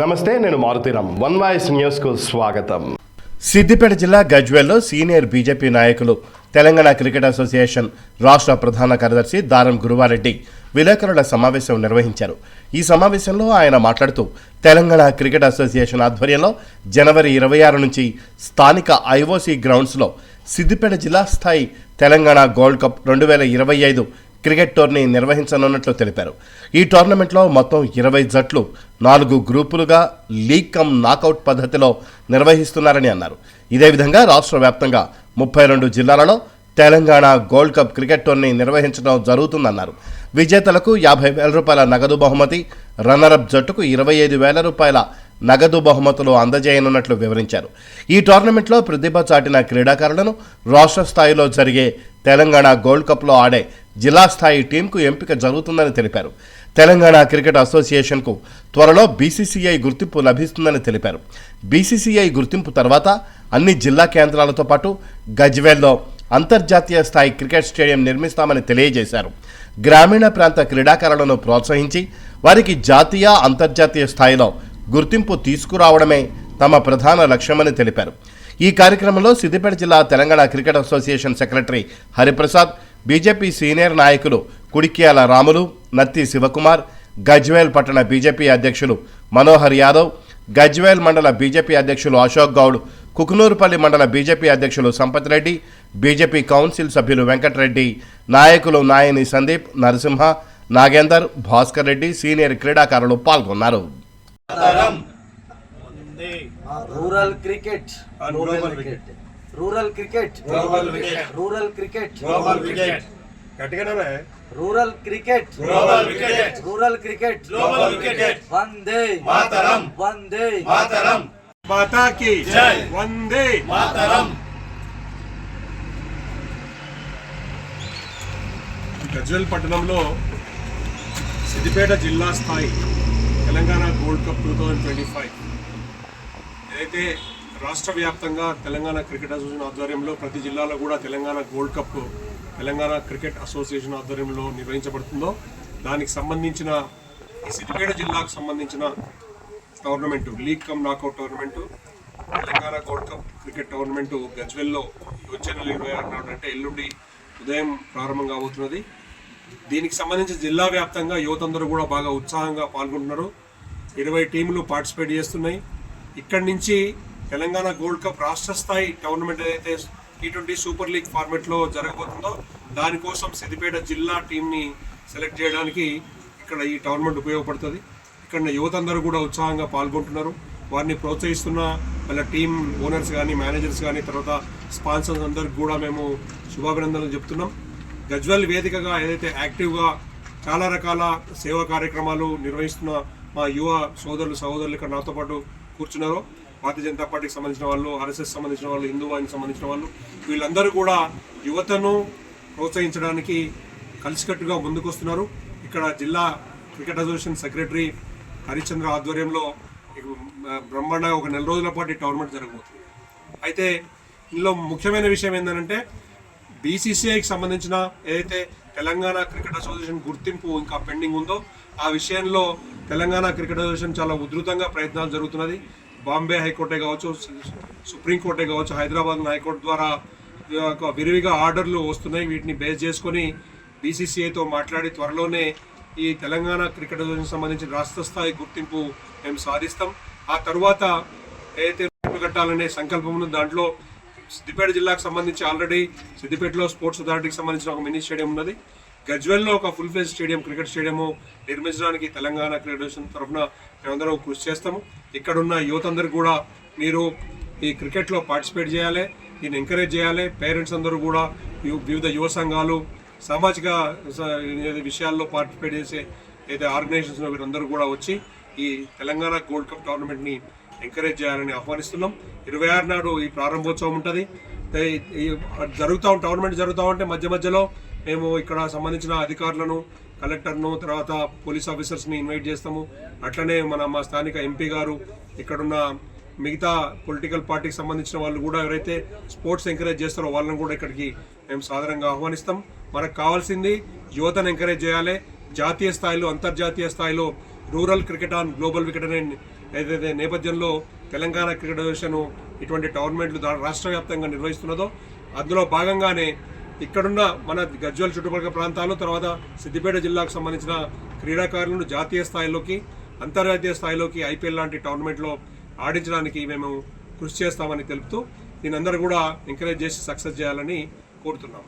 నమస్తే నేను Maruthi Ram one voice న్యూస్కు స్వాగతం. సిద్దిపేట జిల్లా గజ్వేల్లో సీనియర్ బీజేపీ నాయకులు తెలంగాణ క్రికెట్ అసోసియేషన్ రాష్ట్ర ప్రధాన కార్యదర్శి దారం గురువారెడ్డి విలేకరుల సమావేశం నిర్వహించారు. ఈ సమావేశంలో ఆయన మాట్లాడుతూ తెలంగాణ క్రికెట్ అసోసియేషన్ ఆధ్వర్యంలో జనవరి ఇరవై ఆరు నుంచి స్థానిక ఐఓసీ గ్రౌండ్స్లో సిద్దిపేట జిల్లా స్థాయి తెలంగాణ గోల్డ్ కప్ రెండు వేల ఇరవై ఐదు క్రికెట్ టోర్నీ నిర్వహించనున్నట్లు తెలిపారు. ఈ టోర్నమెంట్లో మొత్తం ఇరవై జట్లు నాలుగు గ్రూపులుగా లీగ్ కమ్ నాకౌట్ పద్ధతిలో నిర్వహిస్తున్నారని అన్నారు. ఇదే విధంగా రాష్ట్ర వ్యాప్తంగా ముప్పై రెండు జిల్లాలలో Telangana gold cup cricket tourney నిర్వహించడం జరుగుతుందన్నారు. విజేతలకు యాభై వేల రూపాయల నగదు బహుమతి రన్నరప్ జట్టుకు ఇరవై ఐదు వేల రూపాయల నగదు బహుమతులు అందజేయనున్నట్లు వివరించారు. ఈ టోర్నమెంట్లో ప్రతిభ చాటిన క్రీడాకారులను రాష్ట్ర స్థాయిలో జరిగే తెలంగాణ గోల్డ్ కప్లో ఆడే జిల్లా స్థాయి టీంకు ఎంపిక జరుగుతుందని తెలిపారు. తెలంగాణ క్రికెట్ అసోసియేషన్కు త్వరలో బీసీసీఐ గుర్తింపు లభిస్తుందని తెలిపారు. బీసీసీఐ గుర్తింపు తర్వాత అన్ని జిల్లా కేంద్రాలతో పాటు గజ్వేల్లో అంతర్జాతీయ స్థాయి క్రికెట్ స్టేడియం నిర్మిస్తామని తెలియజేశారు. గ్రామీణ ప్రాంత క్రీడాకారులను ప్రోత్సహించి వారికి జాతీయ అంతర్జాతీయ స్థాయిలో గుర్తింపు తీసుకురావడమే తమ ప్రధాన లక్ష్యమని తెలిపారు. ఈ కార్యక్రమంలో సిద్దిపేట జిల్లా Telangana cricket association secretary Hariprasad BJP senior నాయకులు కుడిక్యాల రాములు నత్తి శివకుమార్ గజ్వేల్ పట్టణ బీజేపీ అధ్యక్షులు మనోహర్ యాదవ్ గజ్వేల్ మండల బీజేపీ అధ్యక్షులు అశోక్ గౌడ్ కుకునూరుపల్లి మండల బీజేపీ అధ్యక్షులు సంపత్ రెడ్డి బీజేపీ కౌన్సిల్ సభ్యులు వెంకటరెడ్డి నాయకులు నాయని సందీప్ నరసింహ నాగేందర్ భాస్కర్ రెడ్డి సీనియర్ క్రీడాకారులు పాల్గొన్నారు. Rural cricket. Rural cricket. Rural cricket. Global wicket rural cricket. Global wicket గట్టిగానే rural cricket. Global wicket rural cricket. Global wicket Vande. Mataram. Vande. Mataram. మాతాకి జై. వందే. మాతరం. గజ్వెల్ పట్టణంలో సిద్దిపేట జిల్లా స్థాయి Telangana gold cup two thousand twenty five. ఏదైతే రాష్ట్ర వ్యాప్తంగా Telangana cricket association ఆధ్వర్యంలో ప్రతి జిల్లాలో కూడా Telangana gold cup Telangana cricket association ఆధ్వర్యంలో నిర్వహించబడుతుందో దానికి సంబంధించిన ఈ సిద్దిపేట జిల్లాకు సంబంధించిన tournament league cum knockout tournament Telangana gold cup cricket tournament గజ్వెల్లో వచ్చే నెల ఇరవై ఆరు నాడు అంటే ఎల్లుండి ఉదయం ప్రారంభం కాబోతున్నది. దీనికి సంబంధించి జిల్లా వ్యాప్తంగా యువత అందరూ కూడా బాగా ఉత్సాహంగా పాల్గొంటున్నారు. ఇరవై టీములు పార్టిసిపేట్ చేస్తున్నాయి. ఇక్కడి నుంచి తెలంగాణ గోల్డ్ కప్ రాష్ట్ర స్థాయి టోర్నమెంట్ ఏదైతే టీ ట్వంటీ సూపర్ లీగ్ ఫార్మెట్లో జరగబోతుందో దానికోసం సిద్దిపేట జిల్లా టీంని సెలెక్ట్ చేయడానికి ఇక్కడ ఈ టోర్నమెంట్ ఉపయోగపడుతుంది. ఇక్కడ యువత అందరూ కూడా ఉత్సాహంగా పాల్గొంటున్నారు. వారిని ప్రోత్సహిస్తున్న వాళ్ళ టీం ఓనర్స్ కానీ మేనేజర్స్ కానీ తర్వాత స్పాన్సర్స్ అందరికి కూడా మేము శుభాభినందనలు చెప్తున్నాం. గజ్వల్ వేదికగా ఏదైతే యాక్టివ్గా చాలా రకాల సేవా కార్యక్రమాలు నిర్వహిస్తున్న మా యువ సోదరులు సహోదరులు ఇక్కడ నాతో పాటు కూర్చున్నారో. భారతీయ జనతా పార్టీకి సంబంధించిన వాళ్ళు ఆర్ఎస్ఎస్ సంబంధించిన వాళ్ళు హిందూ వాహినికి సంబంధించిన వాళ్ళు వీళ్ళందరూ కూడా యువతను ప్రోత్సహించడానికి కలిసికట్టుగా ముందుకొస్తున్నారు. ఇక్కడ జిల్లా క్రికెట్ అసోసియేషన్ సెక్రటరీ హరిశ్చంద్ర ఆధ్వర్యంలో ఇక, బ్రహ్మాండంగా ఒక నెల రోజుల పాటు ఈ టోర్నమెంట్ జరగబోతుంది. అయితే ఇందులో ముఖ్యమైన విషయం ఏంటంటే బీసీసీఐకి సంబంధించిన ఏదైతే తెలంగాణ క్రికెట్ అసోసియేషన్ గుర్తింపు ఇంకా పెండింగ్ ఉందో ఆ విషయంలో తెలంగాణ క్రికెట్ అసోసియేషన్ చాలా ఉధృతంగా ప్రయత్నాలు జరుగుతున్నది. బాంబే హైకోర్టే కావచ్చు సుప్రీంకోర్టే కావచ్చు హైదరాబాద్ హైకోర్టు ద్వారా విరివిగా ఆర్డర్లు వస్తున్నాయి. వీటిని బేస్ చేసుకొని బీసీసీఐతో మాట్లాడి త్వరలోనే ఈ తెలంగాణ క్రికెట్ సంబంధించిన రాష్ట్ర స్థాయి గుర్తింపు మేము సాధిస్తాం. ఆ తర్వాత ఏదైతే కట్టాలనే సంకల్పం ఉందో దాంట్లో సిద్దిపేట జిల్లాకు సంబంధించి ఆల్రెడీ సిద్దిపేటలో స్పోర్ట్స్ అథారిటీకి సంబంధించిన ఒక మినీ స్టేడియం ఉన్నది. గజ్వెల్లో ఒక full phase stadium cricket stadium నిర్మించడానికి తెలంగాణ క్రికెట్ తరఫున మేమందరం కృషి చేస్తాము. ఇక్కడున్న యువత అందరూ కూడా మీరు ఈ క్రికెట్లో పార్టిసిపేట్ చేయాలి దీన్ని ఎంకరేజ్ చేయాలి. పేరెంట్స్ అందరూ కూడా వివిధ యువ సంఘాలు సామాజిక విషయాల్లో పార్టిసిపేట్ చేసే అయితే ఆర్గనైజేషన్స్ వీరందరూ కూడా వచ్చి ఈ తెలంగాణ గోల్డ్ కప్ టోర్నమెంట్ని ఎంకరేజ్ చేయాలని ఆహ్వానిస్తున్నాం. ఇరవై ఆరు నాడు ఈ ప్రారంభోత్సవం ఉంటుంది. జరుగుతూ టోర్నమెంట్ జరుగుతూ ఉంటే మధ్య మధ్యలో మేము ఇక్కడ సంబంధించిన అధికారులను కలెక్టర్ను తర్వాత పోలీస్ ఆఫీసర్స్ని ఇన్వైట్ చేస్తాము. అట్లనే మన మా స్థానిక ఎంపీ గారు ఇక్కడున్న మిగతా పొలిటికల్ పార్టీకి సంబంధించిన వాళ్ళు కూడా ఎవరైతే స్పోర్ట్స్ ఎంకరేజ్ చేస్తారో వాళ్ళని కూడా ఇక్కడికి మేము సాధారణంగా ఆహ్వానిస్తాం. మనకు కావాల్సింది యువతను ఎంకరేజ్ చేయాలి. జాతీయ స్థాయిలో అంతర్జాతీయ స్థాయిలో rural cricket on global wicket అనే ఏదైతే నేపథ్యంలో తెలంగాణ క్రికెట్ అసోసియేషన్ ఇటువంటి టోర్నమెంట్లు దా- రాష్ట్ర వ్యాప్తంగా నిర్వహిస్తున్నదో అందులో భాగంగానే ఇక్కడున్న మన గజ్వల్ చుట్టుపక్కల ప్రాంతాలు తర్వాత సిద్దిపేట జిల్లాకు సంబంధించిన క్రీడాకారులను జాతీయ స్థాయిలోకి అంతర్జాతీయ స్థాయిలోకి ఐపీఎల్ లాంటి టోర్నమెంట్లో ఆడించడానికి మేము కృషి చేస్తామని తెలుపుతూ దీనందరూ కూడా ఎంకరేజ్ చేసి సక్సెస్ చేయాలని కోరుతున్నాము